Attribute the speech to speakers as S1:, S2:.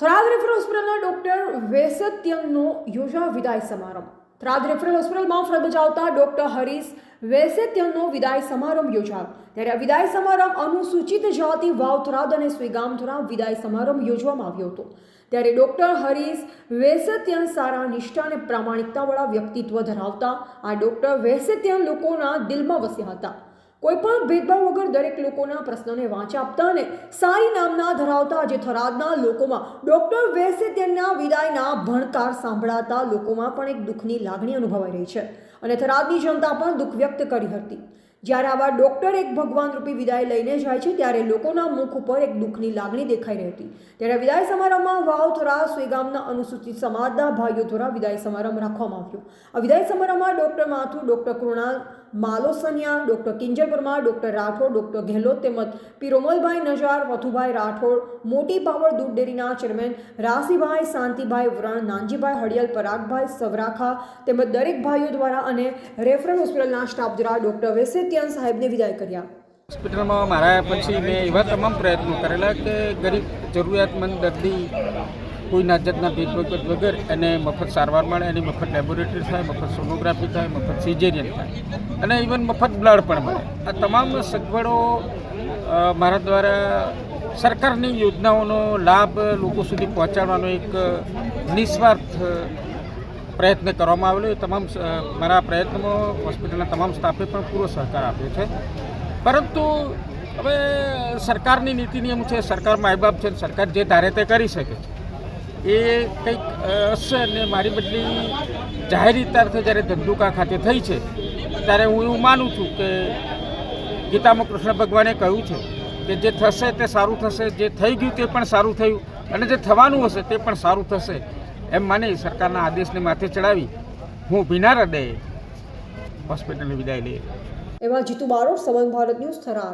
S1: Referral હોસ્પિટલના doctor વેસત્યનનો યોજા વિદાય સમારંભ. થરાદ રેફરલ હોસ્પિટલમાં ફરજ બજાવતા ડોક્ટર હરીશ વેસત્યનનો વિદાય સમારંભ યોજાયો. ત્યારે આ વિદાય સમારંભ અનુસૂચિત જાતિ વાવ થરાદ અને સ્વીગામથરા વિદાય સમારંભ યોજવામાં આવ્યો હતો. ત્યારે ડૉક્ટર હરીશ વેસત્યન સારા નિષ્ઠા અને પ્રામાણિકતાવાળા વ્યક્તિત્વ ધરાવતા આ ડૉક્ટર વેસત્યન લોકોના દિલમાં વસ્યા હતા. કોઈ પણ ભેદભાવ વગર દરેક લોકોના પ્રશ્નોને વાંચા આપતા અને સારી નામના ધરાવતા જે થરાદના લોકોમાં ડૉક્ટર વેસે તેમના વિદાયના ભણકાર સાંભળાતા લોકોમાં પણ એક દુઃખની લાગણી અનુભવાઈ રહી છે. અને થરાદની જનતા પણ દુઃખ વ્યક્ત કરી હતી. જ્યારે આવા ડૉક્ટર એક ભગવાન રૂપી વિદાય લઈને જાય છે, ત્યારે લોકોના મુખ ઉપર એક દુઃખની લાગણી દેખાઈ રહી હતી. ત્યારે વિદાય સમારંભમાં વાવ થરા સુઈગામના અનુસૂચિત સમાજના ભાઈઓ દ્વારા વિદાય સમારંભ રાખવામાં આવ્યો. આ વિદાય સમારંભમાં doctor Mathur, doctor Krunal Malosaniya, doctor Kinjal Parmar doctor Rathod, doctor Gehlot તેમજ પિરોમલભાઈ નજાર વથુભાઈ રાઠોડ, મોટી પાવર દૂધ ડેરીના ચેરમેન રાસીભાઈ, શાંતિભાઈ વ્રણ નાનજીભાઈ હળિયલ, પરાગભાઈ સવરાખા તેમજ દરેક ભાઈઓ દ્વારા અને રેફરલ હોસ્પિટલના સ્ટાફ દ્વારા ડોક્ટર વેસેતિયન સાહેબને વિદાય કર્યા.
S2: હોસ્પિટલમાં મારા પછી મેં એવા તમામ પ્રયત્નો કરેલા કે ગરીબ જરૂરિયાતમંદ દર્દી કોઈ નાજતના ભેદભાવ વગર એને મફત સારવાર મળે, એની મફત લેબોરેટરી થાય, મફત સોનોગ્રાફી થાય, મફત સિઝેરિયન થાય અને ઇવન મફત બ્લડ પણ મળે. આ તમામ સગવડો મારા દ્વારા સરકારની યોજનાઓનો લાભ લોકો સુધી પહોંચાડવાનો એક નિસ્વાર્થ પ્રયત્ન કરવામાં આવેલો એ તમામ મારા પ્રયત્નમાં હોસ્પિટલના તમામ સ્ટાફે પણ પૂરો સહકાર આપ્યો છે. પરંતુ હવે સરકારની નીતિ નિયમ છે સરકાર માય બાપ છે, સરકાર જે ધારે તે કરી શકે એ કંઈક હશે અને મારી બદલી જાહેર અર્થે જ્યારે ધંધુકા ખાતે થઈ છે, ત્યારે હું એવું માનું છું કે ગીતામાં કૃષ્ણ ભગવાને કહ્યું છે કે જે થશે તે સારું થશે, જે થઈ ગયું તે પણ સારું થયું અને જે થવાનું હશે તે પણ સારું થશે. એમ માની સરકારના આદેશને માથે ચડાવી હું ભીના હૃદયે હોસ્પિટલની વિદાય લઈ
S1: એવા જીતુ બારોટ સમંગ ભારત ન્યૂઝ થરાદ.